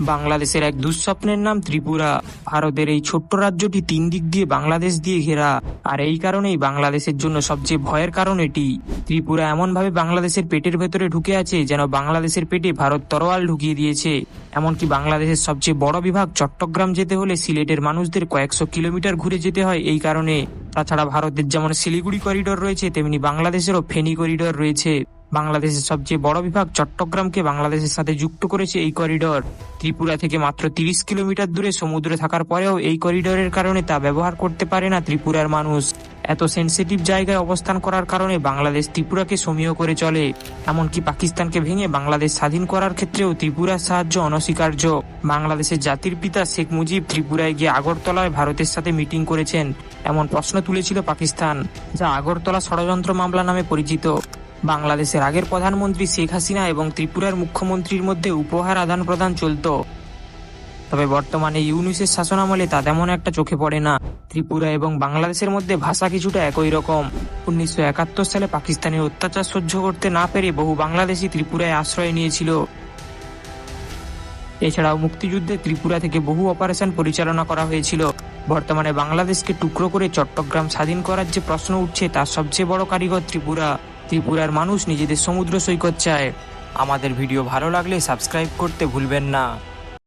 বাংলাদেশের এক দুঃস্বপ্নের নাম ত্রিপুরা। ভারতের এই ছোট্ট রাজ্যটি তিন দিক দিয়ে বাংলাদেশ দিয়ে ঘেরা। আর এই কারণেই বাংলাদেশের জন্য সবচেয়ে ভয়ের কারণ এটি। ত্রিপুরা এমনভাবে বাংলাদেশের পেটের ভেতরে ঢুকে আছে, যেন বাংলাদেশের পেটে ভারত তরোয়াল ঢুকিয়ে দিয়েছে। এমনকি বাংলাদেশের সবচেয়ে বড় বিভাগ চট্টগ্রাম যেতে হলে সিলেটের মানুষদের কয়েকশো কিলোমিটার ঘুরে যেতে হয় এই কারণে। তাছাড়া ভারতের যেমন শিলিগুড়ি করিডোর রয়েছে, তেমনি বাংলাদেশেরও ফেনী করিডোর রয়েছে। বাংলাদেশের সবচেয়ে বড় বিভাগ চট্টগ্রামকে বাংলাদেশের সাথে যুক্ত করেছে এই করিডোর। ত্রিপুরা থেকে মাত্র তিরিশ কিলোমিটার দূরে সমুদ্রে থাকার পরেও এই করিডোরের কারণে তা ব্যবহার করতে পারে না ত্রিপুরার মানুষ। এত সেনসিটিভ জায়গায় অবস্থান করার কারণে বাংলাদেশ ত্রিপুরাকে সমীহ করে চলে। এমনকি পাকিস্তানকে ভেঙে বাংলাদেশ স্বাধীন করার ক্ষেত্রেও ত্রিপুরার সাহায্য অনস্বীকার্য। বাংলাদেশের জাতির পিতা শেখ মুজিব ত্রিপুরায় গিয়ে আগরতলায় ভারতের সাথে মিটিং করেছেন। এমন প্রশ্ন তুলেছিল পাকিস্তান, যা আগরতলা ষড়যন্ত্র মামলা নামে পরিচিত। বাংলাদেশের আগের প্রধানমন্ত্রী শেখ হাসিনা এবং ত্রিপুরার মুখ্যমন্ত্রীর মধ্যে উপহার আদান প্রদান চলতো। তবে বর্তমানে ইউনুসের শাসনামলে তা তেমন একটা চোখে পড়ে না। ত্রিপুরা এবং বাংলাদেশের মধ্যে ভাষা কিছুটা একই রকম। উনিশশো একাত্তর সালে পাকিস্তানের অত্যাচার সহ্য করতে না পেরে বহু বাংলাদেশি ত্রিপুরায় আশ্রয় নিয়েছিল। এছাড়াও মুক্তিযুদ্ধে ত্রিপুরা থেকে বহু অপারেশন পরিচালনা করা হয়েছিল। বর্তমানে বাংলাদেশকে টুকরো করে চট্টগ্রাম স্বাধীন করার যে প্রশ্ন উঠছে, তার সবচেয়ে বড় কারিগর ত্রিপুরা। ত্রিপুরার মানুষ নিজেদের সমুদ্র সৈকত চায়। আমাদের ভিডিও ভালো লাগলে সাবস্ক্রাইব করতে ভুলবেন না।